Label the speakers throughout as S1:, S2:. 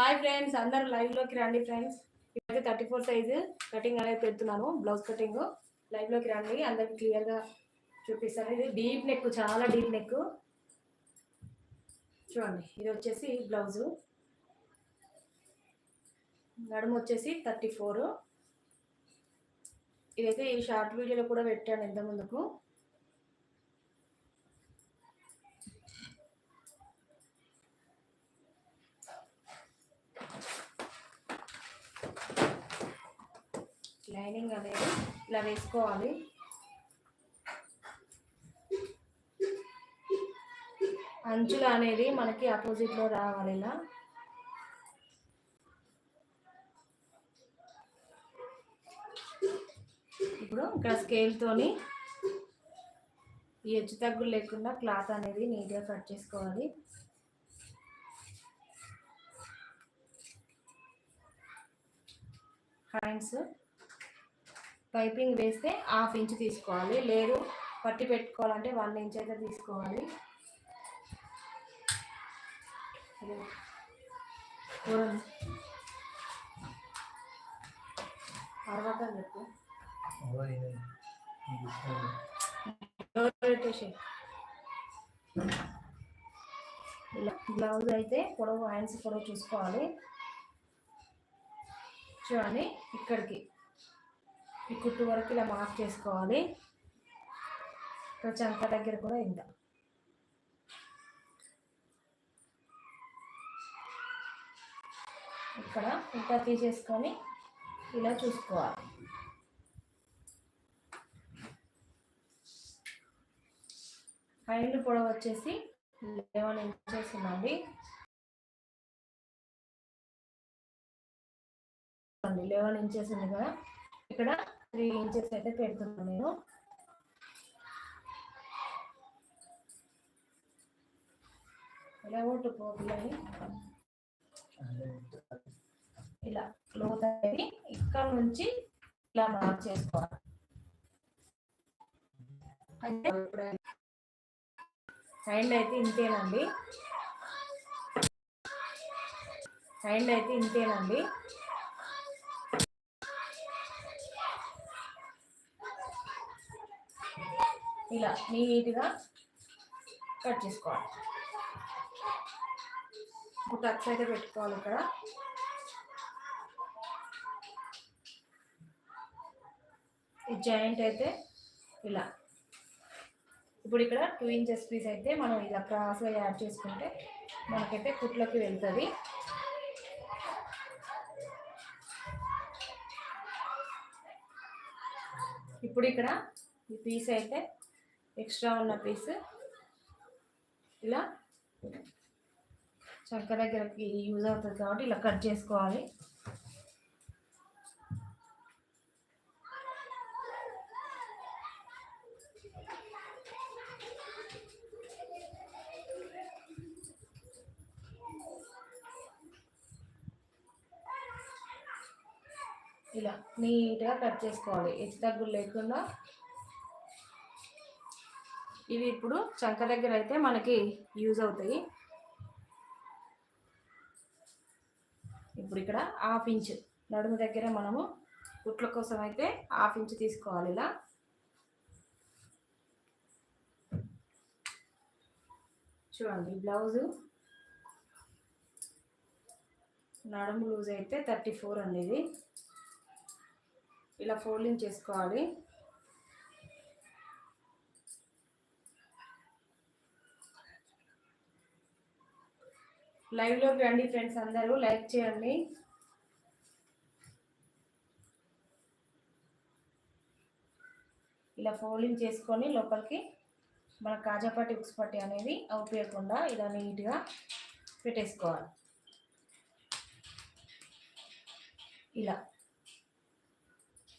S1: Hi friends అందరూ లైవ్లోకి రండి ఫ్రెండ్స్ ఇప్పుడైతే థర్టీ ఫోర్ సైజు కటింగ్ అనేది పెడుతున్నాను బ్లౌజ్ కటింగ్ లైవ్లోకి రండి అందరికి క్లియర్గా చూపిస్తాను. ఇది డీప్ నెక్ చాలా డీప్ నెక్ చూడండి ఇది వచ్చేసి బ్లౌజు నడుము వచ్చేసి థర్టీ ఫోర్ ఇదైతే ఈ షార్ట్ వీడియోలో కూడా పెట్టాను ఇంత లైనింగ్ అనేది ఇలా వేసుకోవాలి. అంచులు అనేది మనకి ఆపోజిట్లో రావాలి ఇలా. ఇప్పుడు ఇక్కడ స్కేల్తోని ఈ హెచ్చు తగ్గులు లేకుండా క్లాత్ అనేది నీట్గా కట్ చేసుకోవాలి. హ్యాండ్స్ పైపింగ్ వేస్తే హాఫ్ ఇంచ్ తీసుకోవాలి. లేదు పట్టి పెట్టుకోవాలంటే వన్ ఇంచ్ అయితే తీసుకోవాలి. తర్వాత చెప్పు. బ్లౌజ్ అయితే పొడవు హ్యాండ్స్ పొడవు చూసుకోవాలి. చూడండి ఇక్కడికి. ఈ కుట్టు వరకు ఇలా మార్క్ చేసుకోవాలి. ఇక్కడ చంక దగ్గర కూడా ఇంత. ఇక్కడ ఇంకా తీసేసుకొని ఇలా చూసుకోవాలి. పైన పొడవు వచ్చేసి లెవెన్ ఇంచెస్ ఉందండి. లెవెన్ ఇంచెస్ ఉంది కదా. ఇక్కడ త్రీ ఇంచెస్ అయితే పెడుతున్నాను నేను. ఇలా కొట్టుకో పిల్లని ఇలా క్లోత్ అనేది ఇక్కడ నుంచి ఇలా మార్క్ చేసుకోవాలి. అంటే అయితే ఇంతేనండి. సైడ్ అయితే ఇంతేనండి. ఇలా నీట్గా కట్ చేసుకోవాలి. ఒక టక్స్ అయితే పెట్టుకోవాలి ఇక్కడ ఈ జాయింట్ అయితే ఇలా. ఇప్పుడు ఇక్కడ టూ ఇంచెస్ పీస్ అయితే మనం ఇలా క్రాస్గా యాడ్ చేసుకుంటే మనకైతే కుట్లోకి వెళ్తుంది. ఇప్పుడు ఇక్కడ ఈ పీస్ అయితే ఎక్స్ట్రా ఉన్న పీస్. ఇలా చంక దగ్గరకి యూజ్ అవుతుంది కాబట్టి ఇలా కట్ చేసుకోవాలి. ఇలా నీట్గా కట్ చేసుకోవాలి. హెచ్చు తగ్గులు లేకుండా ఇవి ఇప్పుడు చంక దగ్గర అయితే మనకి యూజ్ అవుతాయి. ఇప్పుడు ఇక్కడ హాఫ్ ఇంచ్ నడుము దగ్గర మనము కుట్ల కోసం అయితే హాఫ్ ఇంచ్ తీసుకోవాలి ఇలా. చూడండి బ్లౌజు నడుము లూజ్ అయితే థర్టీ ఫోర్ అండి ఇది. ఇలా ఫోల్డింగ్ చేసుకోవాలి. లైవ్లోకి రండి ఫ్రెండ్స్ అందరూ లైక్ చేయండి. ఇలా ఫోల్డింగ్ చేసుకొని లోపలికి మన కాజాపట్టి ఉక్స్ పట్టి అనేది అవుపేయకుండా ఇలా నీట్గా పెట్టేసుకోవాలి. ఇలా.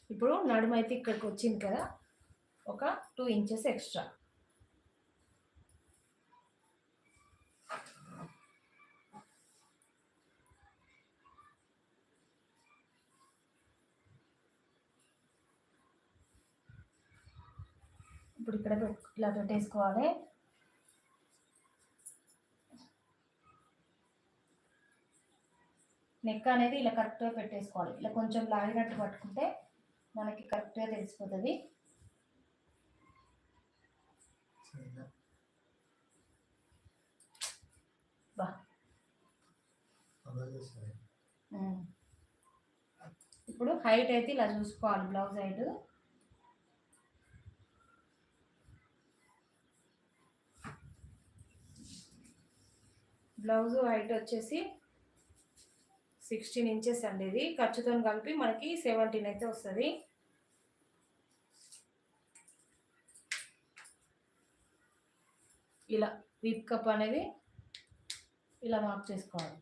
S1: ఇప్పుడు నడుమైతే ఇక్కడికి వచ్చింది కదా ఒక టూ ఇంచెస్ ఎక్స్ట్రా ఇప్పుడు ఇక్కడ ఇలా పెట్టేసుకోవాలి. నెక్ అనేది ఇలా కరెక్ట్గా పెట్టేసుకోవాలి. ఇలా కొంచెం లాగినట్టు పట్టుకుంటే మనకి కరెక్ట్గా తెలిసిపోతుంది. ఇప్పుడు హైట్ అయితే ఇలా చూసుకోవాలి బ్లౌజ్ హైట్ బ్లౌజ్ హైట్ వచ్చేసి సిక్స్టీన్ ఇంచెస్ అండి ఇది. ఖర్చుతో కలిపి మనకి సెవెంటీన్ అయితే వస్తుంది. ఇలా విప్ కప్ అనేది ఇలా మార్క్ చేసుకోవాలి.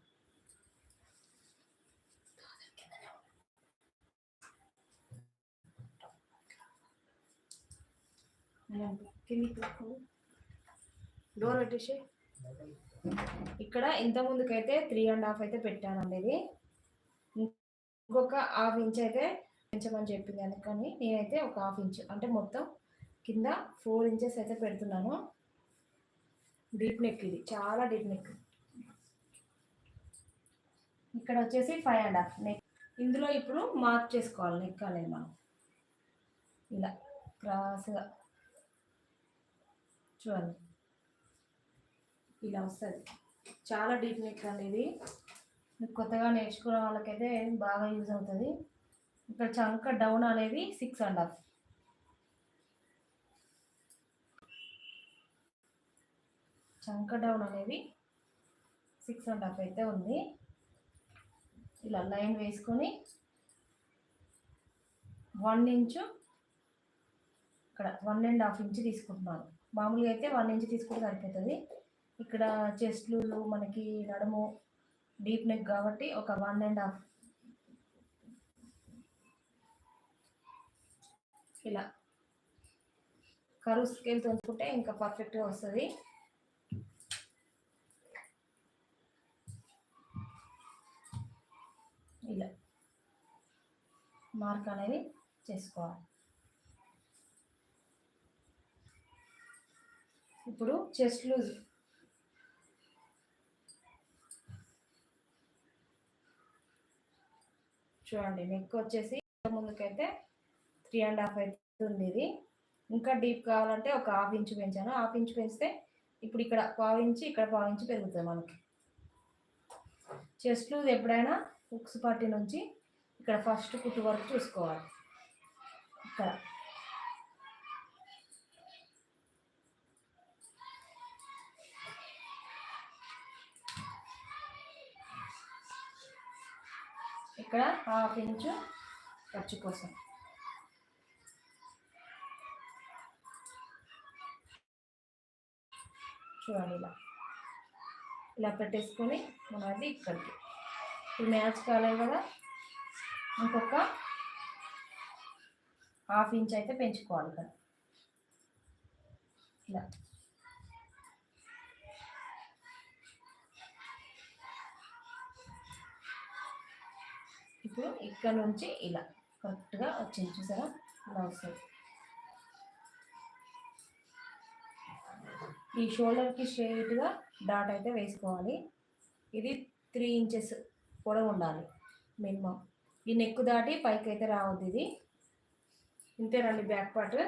S1: డోర్ పెట్టేసి ఇక్కడ ఇంత ముందుకైతే త్రీ అండ్ హాఫ్ అయితే పెట్టానండి ఇది ఇంకొక హాఫ్ ఇంచ్ అయితే పెంచమని చెప్పింది అందుకని నేనైతే ఒక హాఫ్ ఇంచ్ అంటే మొత్తం కింద ఫోర్ ఇంచెస్ అయితే పెడుతున్నాను. డీప్ నెక్ ఇది చాలా డీప్ నెక్ ఇక్కడ వచ్చేసి ఫైవ్ అండ్ హాఫ్ నెక్ ఇందులో ఇప్పుడు మార్క్ చేసుకోవాలి నెక్ అనేది మనం. ఇలా క్రాస్గా. చూడండి. ఇలా వస్తుంది. చాలా డీప్ నెక్ అండి ఇది. మీకు కొత్తగా నేర్చుకునే వాళ్ళకైతే బాగా యూజ్ అవుతుంది. ఇక్కడ చంక డౌన్ అనేది సిక్స్ అండ్ హాఫ్. చంక డౌన్ అనేది సిక్స్ అండ్ హాఫ్ అయితే ఉంది. ఇలా లైన్ వేసుకొని వన్ ఇంచు ఇక్కడ వన్ అండ్ హాఫ్ ఇంచ్ తీసుకుంటున్నాను. మామూలుగా అయితే వన్ ఇంచ్ తీసుకుంటే సరిపోతుంది. ఇక్కడ చెస్ట్లు మనకి నడుము డీప్ నెక్ కాబట్టి ఒక వన్ అండ్ హాఫ్. ఇలా. కరువు స్కేల్ తోలుకుంటే ఇంకా పర్ఫెక్ట్గా వస్తుంది. ఇలా. మార్క్ అనేది చేసుకోవాలి. ఇప్పుడు చెస్ట్ లూజ్ చూడండి నెక్ వచ్చేసి ముందుకైతే త్రీ అండ్ హాఫ్ అవుతుంది ఇది ఇంకా డీప్ కావాలంటే ఒక హాఫ్ ఇంచ్ పెంచాను. హాఫ్ ఇంచ్ పెంచితే ఇప్పుడు ఇక్కడ పావు ఇంచ్ ఇక్కడ పావు ఇంచ్ పెరుగుతుంది మనకి. చెస్ట్ లూజ్ ఎప్పుడైనా ఉక్స్ పట్టి నుంచి ఇక్కడ ఫస్ట్ కుట్టు వరకు చూసుకోవాలి. ఇక్కడ. ఇక్కడ హాఫ్ ఇంచు ఖర్చు కోసం చూడండి ఇలా. ఇలా పెట్టేసుకొని మనది ఇక్కడికి. ఇప్పుడు మ్యాచ్ కాలేదు కదా? ఇంకొక హాఫ్ ఇంచ్ అయితే పెంచుకోవాలి కదా. ఇలా. ఇప్పుడు ఇక్కడ నుంచి ఇలా కరెక్ట్గా వచ్చింది చూసారా? ఇలా వస్తుంది. ఈ షోల్డర్కి స్ట్రైట్గా డాట్ అయితే వేసుకోవాలి. ఇది త్రీ ఇంచెస్ పొడవు ఉండాలి మినిమం. ఈ నెక్ దాటి పైకి అయితే రావద్దు ఇది. ఇంతేనండి బ్యాక్ పార్ట్.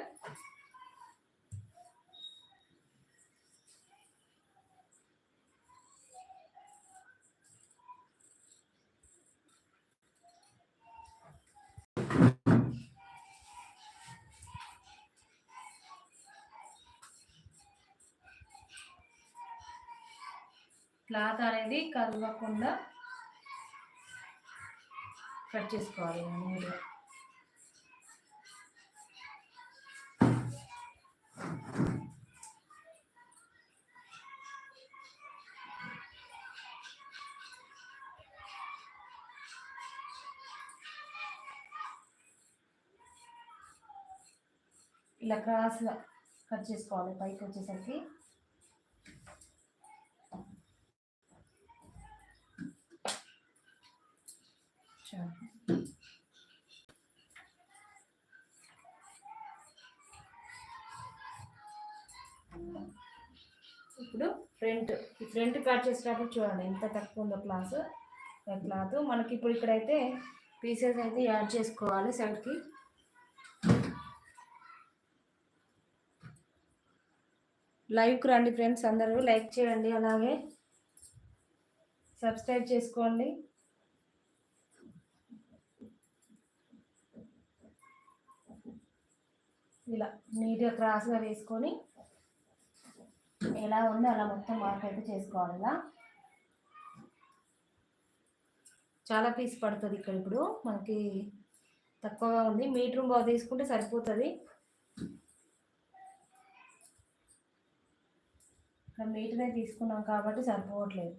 S1: క్లాత్ అనేది కదలకుండా కట్ చేసుకోవాలి నీట్గా ఇలా క్రాస్గా కట్ చేసుకోవాలి పైకి వచ్చేసరికి. ఇప్పుడు ఫ్రంట్ ఈ ఫ్రంట్ కట్ చేసేటప్పుడు చూడండి ఎంత తక్కువ ఉందో క్లాస్ క్లాత్. మనకి ఇప్పుడు ఇక్కడైతే పీసెస్ అయితే యాడ్ చేసుకోవాలి సైడ్కి లైవ్కి రండి ఫ్రెండ్స్ అందరూ లైక్ చేయండి అలాగే. సబ్స్క్రైబ్ చేసుకోండి. ఇలా నీట్గా క్రాస్గా వేసుకొని ఎలా ఉందో అలా మొత్తం మార్క్ అయితే చేసుకోవాలి ఇలా చాలా పీస్ పడుతుంది ఇక్కడ ఇప్పుడు. మనకి తక్కువగా ఉంది. మీటర్ బాగా తీసుకుంటే సరిపోతుంది. ఇక్కడ మీటరే తీసుకున్నాం కాబట్టి సరిపోవట్లేదు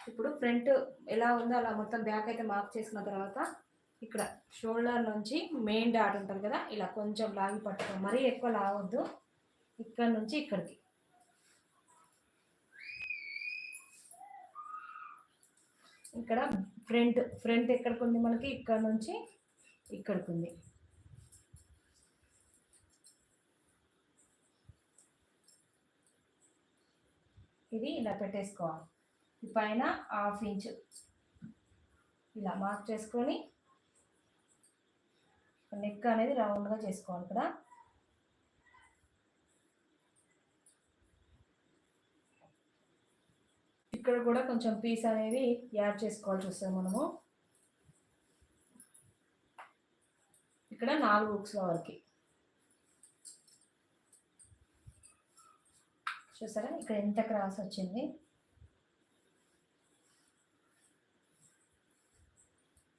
S1: ఇప్పుడు ఫ్రంట్ ఎలా ఉందో అలా మొత్తం బ్యాక్ అయితే మార్క్ చేసుకున్న తర్వాత ఇక్కడ షోల్డర్ నుంచి మెయిన్ డాట్ ఉంటుంది కదా ఇలా కొంచెం లాగి పట్టుకో మరీ ఎక్కువ లాగొద్దు. ఇక్కడ నుంచి ఇక్కడికి. ఇక్కడ ఫ్రంట్ ఫ్రంట్ ఎక్కడికి ఉంది మనకి? ఇక్కడ నుంచి ఇక్కడికి ఉంది ఇది ఇలా పెట్టేసుకోవాలి. పైన హాఫ్ ఇంచ్. ఇలా మార్క్ చేసుకొని నెక్ అనేది రౌండ్గా చేసుకోవాలి ఇక్కడ ఇక్కడ కూడా కొంచెం పీస్ అనేది యాడ్ చేసుకోవాల్సి వస్తుంది మనము. ఇక్కడ నాలుగు బుక్స్ వరకు. చూసారా? ఇక్కడ ఎంత క్రాస్ వచ్చింది?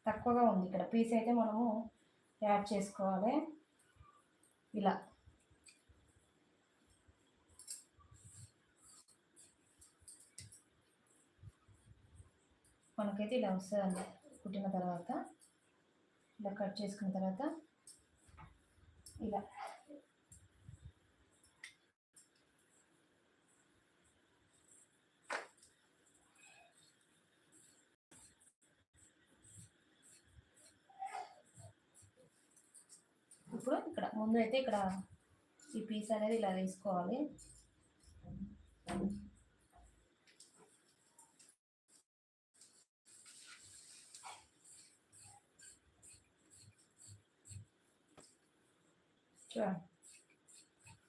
S1: తక్కువగా ఉంది. ఇక్కడ పీస్ అయితే మనము యాడ్ చేసుకోవాలి. ఇలా. మనకైతే ఇలా వస్తుందండి కుట్టిన తర్వాత ఇలా కట్ చేసుకున్న తర్వాత ఇలా ఇప్పుడు ఇక్కడ ముందు అయితే ఇక్కడ ఈ పీస్ అనేది ఇలా తీసుకోవాలి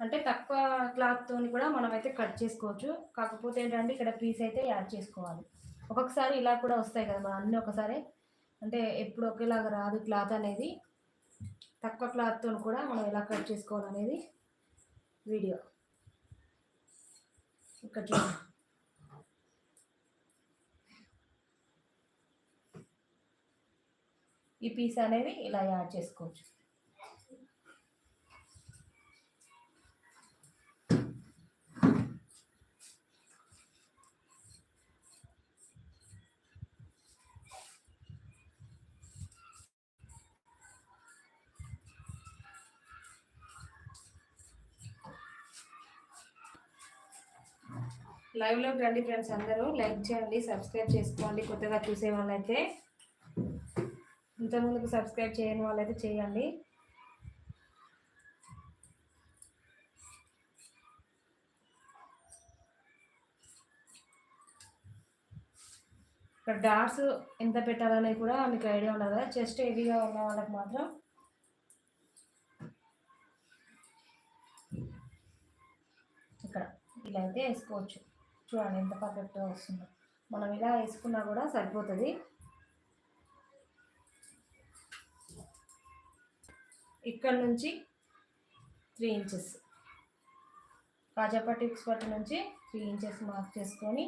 S1: అంటే తక్కువ క్లాత్తో కూడా మనం అయితే కట్ చేసుకోవచ్చు. కాకపోతే ఏంటంటే ఇక్కడ పీస్ అయితే యాడ్ చేసుకోవాలి. ఒక్కొక్కసారి ఇలా కూడా వస్తాయి కదా మన అన్నీ ఒకసారి అంటే ఎప్పుడు ఒకేలాగా రాదు క్లాత్ అనేది. తక్కువ క్లాత్తో కూడా మనం ఎలా కట్ చేసుకోవాలనేది వీడియో. ఇక్కడ చూడండి ఈ పీస్ అనేది ఇలా యాడ్ చేసుకోవచ్చు. లైవ్లోకి రండి ఫ్రెండ్స్ అందరూ. లైక్ చేయండి సబ్స్క్రైబ్ చేసుకోండి. కొత్తగా చూసే వాళ్ళైతే ఇంతకుముందుకు సబ్స్క్రైబ్ చేయని వాళ్ళైతే చేయండి. ఇక్కడ డాట్స్ ఎంత పెట్టాలనేది కూడా మీకు ఐడియా ఉండదు కదా చెస్ట్ హెవీగా ఉన్న వాళ్ళకి మాత్రం. ఇక్కడ ఇలా అయితే వేసుకోవచ్చు. చూడండి ఎంత పర్ఫెక్ట్గా వస్తుందో. మనం ఇలా వేసుకున్నా కూడా సరిపోతుంది. ఇక్కడ నుంచి త్రీ ఇంచెస్. కాజాపట్టి పట్టి నుంచి త్రీ ఇంచెస్ మార్క్ చేసుకొని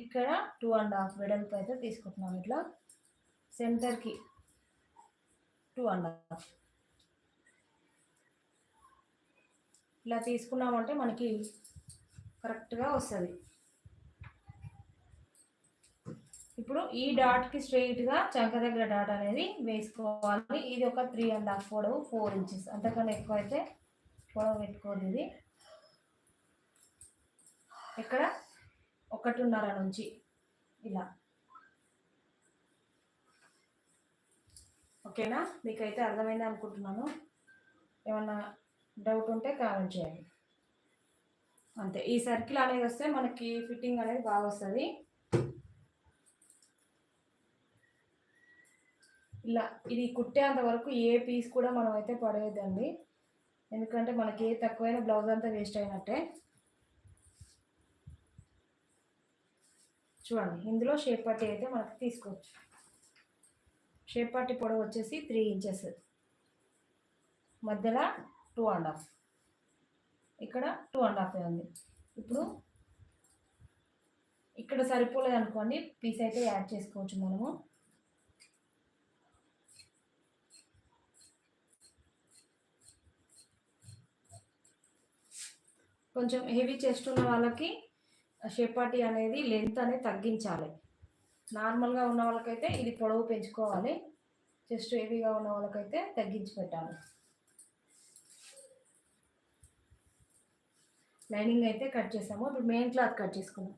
S1: ఇక్కడ టూ అండ్ హాఫ్ వెడల్పు అయితే తీసుకుంటున్నాం ఇట్లా. సెంటర్కి టూ అండ్ హాఫ్. ఇలా తీసుకున్నామంటే మనకి కరెక్ట్గా వస్తుంది. ఇప్పుడు ఈ డాట్కి స్ట్రెయిట్గా చంక దగ్గర డాట్ అనేది వేసుకోవాలి. ఇది ఒక త్రీ అండ్ హాఫ్ పొడవు ఫోర్ ఇంచెస్ అంతకన్నా ఎక్కువ అయితే పొడవు పెట్టుకోదు ఇది. ఇక్కడ ఒకటిన్నర నుంచి ఇలా. ఓకేనా? మీకైతే అర్థమైంది అనుకుంటున్నాను. ఏమన్నా డౌట్ ఉంటే కామెంట్ చేయండి. అంతే. ఈ సర్కిల్ అనేది వస్తే మనకి ఫిట్టింగ్ అనేది బాగా వస్తుంది. ఇలా ఇది కుట్టేంత వరకు ఏ పీస్ కూడా మనం అయితే పడేయద్దండి. ఎందుకంటే మనకి ఏ తక్కువైన బ్లౌజ్ అంతా వేస్ట్ అయినట్టే. చూడండి ఇందులో షేప్ పట్టి అయితే మనకి తీసుకోవచ్చు. షేప్ పట్టి పొడవు వచ్చేసి త్రీ ఇంచెస్. మధ్యలో టూ అండ్ హాఫ్. ఇక్కడ టూ అండ్ హాఫ్ ఉంది. ఇప్పుడు ఇక్కడ సరిపోలేదు అనుకోండి పీస్ అయితే యాడ్ చేసుకోవచ్చు మనము. కొంచెం హెవీ చెస్ట్ ఉన్న వాళ్ళకి షేపాటి అనేది లెంత్ అనేది తగ్గించాలి. నార్మల్గా ఉన్న వాళ్ళకైతే ఇది పొడవు పెంచుకోవాలి. చెస్ట్ హెవీగా ఉన్న వాళ్ళకైతే తగ్గించి పెట్టాలి. లైనింగ్ అయితే కట్ చేసాము. ఇప్పుడు మెయిన్ క్లాత్ కట్ చేసుకున్నాం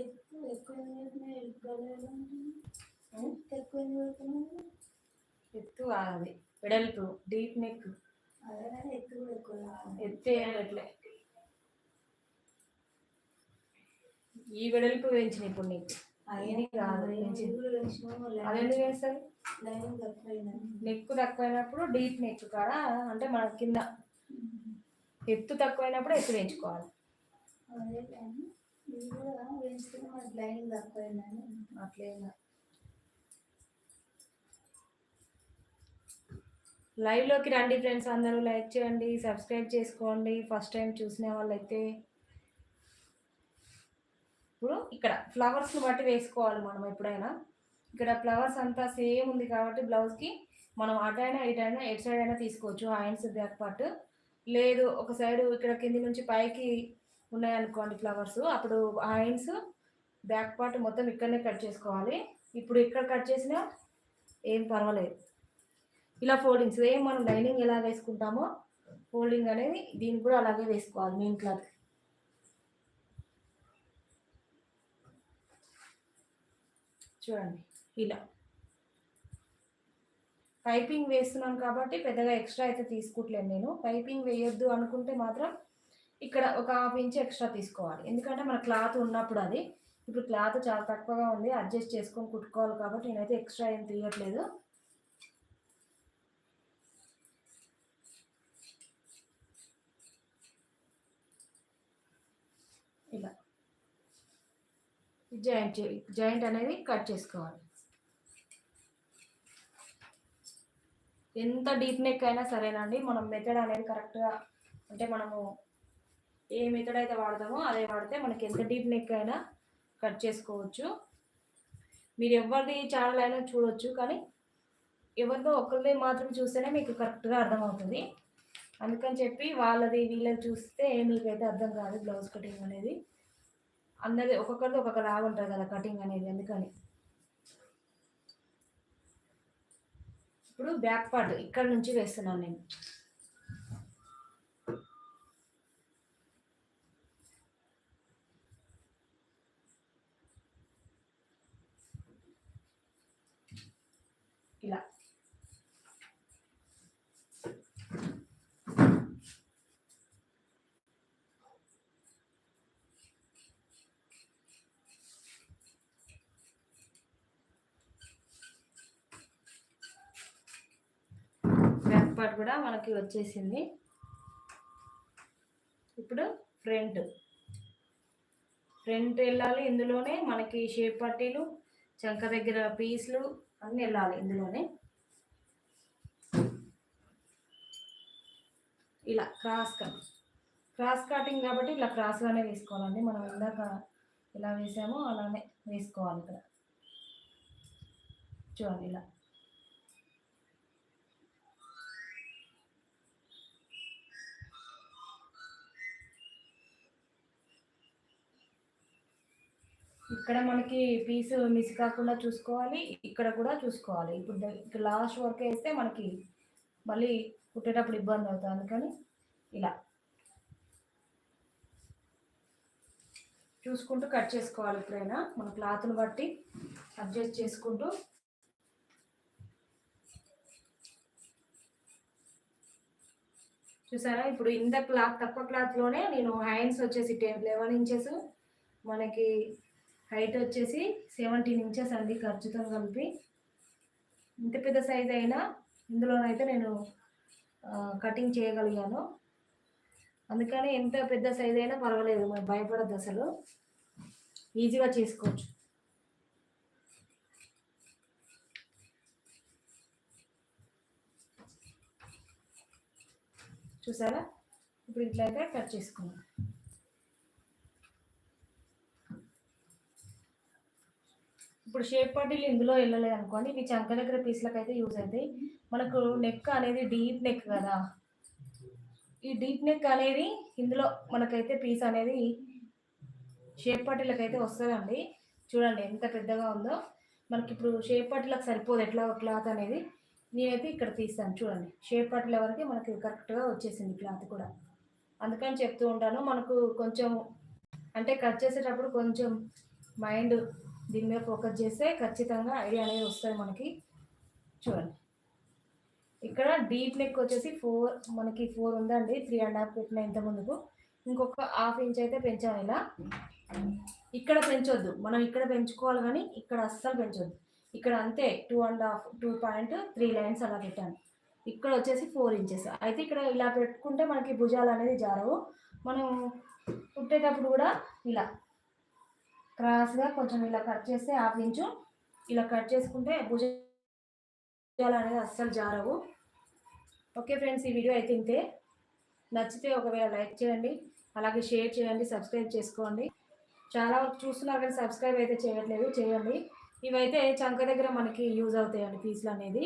S2: ఎక్కువ ఎక్కువ ఎక్కువ పెడుతున్నాను
S1: ఎత్తు అది. వెడల్పు డీప్ నెక్
S2: అదే ఎత్తు
S1: ఎత్తు ఏం ఈ వెడల్పు పెంచిన ఇప్పుడు నీకు.
S2: అదే
S1: కాదు,
S2: ఇది
S1: ఎందుకు వేస్తుంది నెక్ తక్కువైనప్పుడు డీప్ నెక్ కాడ అంటే మన కింద. ఎత్తు తక్కువైనప్పుడు ఎత్తు పెంచుకోవాలి.
S2: పెంచుతున్నా మనకి లైనింగ్ తక్కువైందని
S1: లైవ్లోకి రండి ఫ్రెండ్స్ అందరూ లైక్ చేయండి సబ్స్క్రైబ్ చేసుకోండి. ఫస్ట్ టైం చూసిన వాళ్ళైతే ఇప్పుడు ఇక్కడ ఫ్లవర్స్ని బట్టి వేసుకోవాలి మనం ఎప్పుడైనా. ఇక్కడ ఫ్లవర్స్ అంతా సేమ్ ఉంది కాబట్టి బ్లౌజ్కి మనం అటైనా ఇటైనా ఎటు సైడ్ అయినా తీసుకోవచ్చు. హ్యాండ్స్ బ్యాక్ పార్ట్ లేదు ఒక సైడ్ ఇక్కడ కింది నుంచి పైకి ఉన్నాయనుకోండి ఫ్లవర్స్. అప్పుడు హ్యాండ్స్ బ్యాక్ పార్ట్ మొత్తం ఇక్కడనే కట్ చేసుకోవాలి. ఇప్పుడు ఇక్కడ కట్ చేసినా ఏం పర్వాలేదు. ఇలా ఫోల్డింగ్స్. ఏం మనం లైనింగ్ ఎలా వేసుకుంటామో ఫోల్డింగ్ అనేది దీన్ని కూడా అలాగే వేసుకోవాలి మెయిన్ క్లాత్. చూడండి ఇలా. పైపింగ్ వేస్తున్నాను కాబట్టి పెద్దగా ఎక్స్ట్రా అయితే తీసుకుంటలేను నేను. పైపింగ్ వేయొద్దు అనుకుంటే మాత్రం ఇక్కడ ఒక హాఫ్ ఇంచ్ ఎక్స్ట్రా తీసుకోవాలి. ఎందుకంటే మన క్లాత్ ఉన్నప్పుడు అది. ఇప్పుడు క్లాత్ చాలా తక్కువగా ఉంది. అడ్జస్ట్ చేసుకొని కుట్టుకోవాలి కాబట్టి నేనైతే ఎక్స్ట్రా ఏం తీయట్లేదు. ఇలా. జాయింట్ జాయింట్ అనేది కట్ చేసుకోవాలి. ఎంత డీప్ నెక్ అయినా సరేనండి. మనం మెథడ్ అనేది కరెక్ట్గా అంటే మనము ఏ మెథడ్ అయితే వాడతామో అదే వాడితే మనకి ఎంత డీప్ నెక్ అయినా కట్ చేసుకోవచ్చు. మీరు ఎవరిది ఛానల్ అయినా చూడవచ్చు కానీ ఎవరిదో ఒకరిది మాత్రం చూస్తేనే మీకు కరెక్ట్గా అర్థమవుతుంది. అందుకని చెప్పి వాళ్ళది వీళ్ళది చూస్తే మీకైతే అర్థం కాదు బ్లౌజ్ కటింగ్ అనేది. అందరిది ఒక్కొక్కరిది ఒక్కొక్క లాగా ఉంటుంది కదా కటింగ్ అనేది అందుకని. ఇప్పుడు బ్యాక్ పార్ట్ ఇక్కడ నుంచి వేస్తున్నాను నేను ఇలా బ్యాక్ పార్ట్ కూడా మనకి వచ్చేసింది. ఇప్పుడు ఫ్రంట్. ఫ్రంట్ వెళ్ళాలి ఇందులోనే మనకి షేప్ పట్టీలు చంక దగ్గర పీస్లు అన్నీ వెళ్ళాలి ఇందులోనే. ఇలా క్రాస్ కట్. క్రాస్ కటింగ్ కాబట్టి ఇలా క్రాస్గానే వేసుకోవాలండి. మనం ఇందాక ఎలా వేసామో అలానే వేసుకోవాలి ఇక్కడ. చూడండి ఇలా. ఇక్కడ మనకి పీస్ మిస్ కాకుండా చూసుకోవాలి ఇక్కడ కూడా చూసుకోవాలి. ఇప్పుడు లాస్ట్ వరకు వేస్తే మనకి మళ్ళీ కుట్టేటప్పుడు ఇబ్బంది అవుతుంది. అందుకని ఇలా చూసుకుంటూ కట్ చేసుకోవాలి ఎప్పుడైనా. మన క్లాత్ని బట్టి అడ్జస్ట్ చేసుకుంటూ చూసారా? ఇప్పుడు ఇంత క్లాత్ తక్కువ క్లాత్లోనే నేను హ్యాండ్స్ వచ్చేసి టెన్ లెవెన్ ఇంచెస్ మనకి హైట్ వచ్చేసి సెవెంటీన్ ఇంచెస్ అండి ఖర్చుతో కలిపి. ఇంత పెద్ద సైజ్ అయినా ఇందులోనైతే నేను కటింగ్ చేయగలిగాను. అందుకని ఎంత పెద్ద సైజ్ అయినా పర్వాలేదు మరి భయపడద్దు అసలు. ఈజీగా చేసుకోవచ్చు. చూసారా? ఇప్పుడు ఇట్లయితే కట్ చేసుకున్నాం ఇప్పుడు షేప్ పట్టీలు ఇందులో వెళ్ళలేదు అనుకోండి ఇవి చంక దగ్గర పీస్లకు అయితే యూజ్ అవుతాయి. మనకు నెక్ అనేది డీప్ నెక్ కదా. ఈ డీప్ నెక్ అనేది ఇందులో మనకైతే పీస్ అనేది షేప్ పట్టీలకు అయితే వస్తుందండి. చూడండి ఎంత పెద్దగా ఉందో. మనకి ఇప్పుడు షేప్ పట్టీలకు సరిపోదు ఎట్లా క్లాత్ అనేది. నేనైతే ఇక్కడ తీస్తాను చూడండి. షేప్ పట్టీల వరకు మనకి కరెక్ట్గా వచ్చేసింది క్లాత్ కూడా. అందుకని చెప్తూ ఉంటాను మనకు కొంచెం అంటే కట్ చేసేటప్పుడు కొంచెం మైండ్ దీని మీద ఫోకస్ చేస్తే ఖచ్చితంగా ఐడియా అనేది వస్తుంది మనకి. చూడండి. ఇక్కడ డీప్ నెక్ వచ్చేసి ఫోర్ మనకి ఫోర్ ఉందండి. త్రీ అండ్ హాఫ్ పెట్టిన ఇంత ముందుకు. ఇంకొక హాఫ్ ఇంచ్ అయితే పెంచాలి ఇలా. ఇక్కడ పెంచొద్దు. మనం ఇక్కడ పెంచుకోవాలి కానీ ఇక్కడ అస్సలు పెంచొద్దు. ఇక్కడ అంతే two and half two point three lines అలా పెట్టాను. ఇక్కడ వచ్చేసి ఫోర్ ఇంచెస్ అయితే ఇక్కడ ఇలా పెట్టుకుంటే మనకి భుజాలు అనేది జారవు. మనం కుట్టేటప్పుడు కూడా ఇలా క్రాస్గా కొంచెం ఇలా కట్ చేస్తే హాఫ్ ఇంచు. ఇలా కట్ చేసుకుంటే భుజాలు అనేది అస్సలు జారవు. ఓకే ఫ్రెండ్స్ ఈ వీడియో అయితే ఇంతే. నచ్చితే ఒకవేళ లైక్ చేయండి అలాగే షేర్ చేయండి సబ్స్క్రైబ్ చేసుకోండి. చాలా వరకు చూస్తున్నారు కానీ సబ్స్క్రైబ్ అయితే చేయట్లేదు చేయండి. ఇవైతే చంక దగ్గర మనకి యూజ్ అవుతాయండి పీసులు అనేది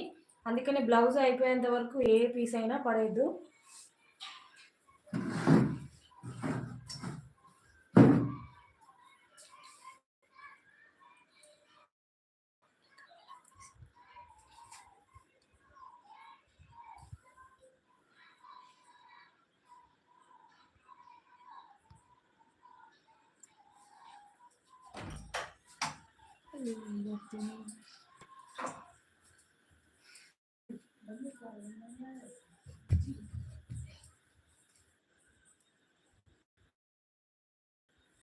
S1: అందుకని బ్లౌజ్ అయిపోయేంత వరకు ఏ పీస్ అయినా పడేద్దు 嗯。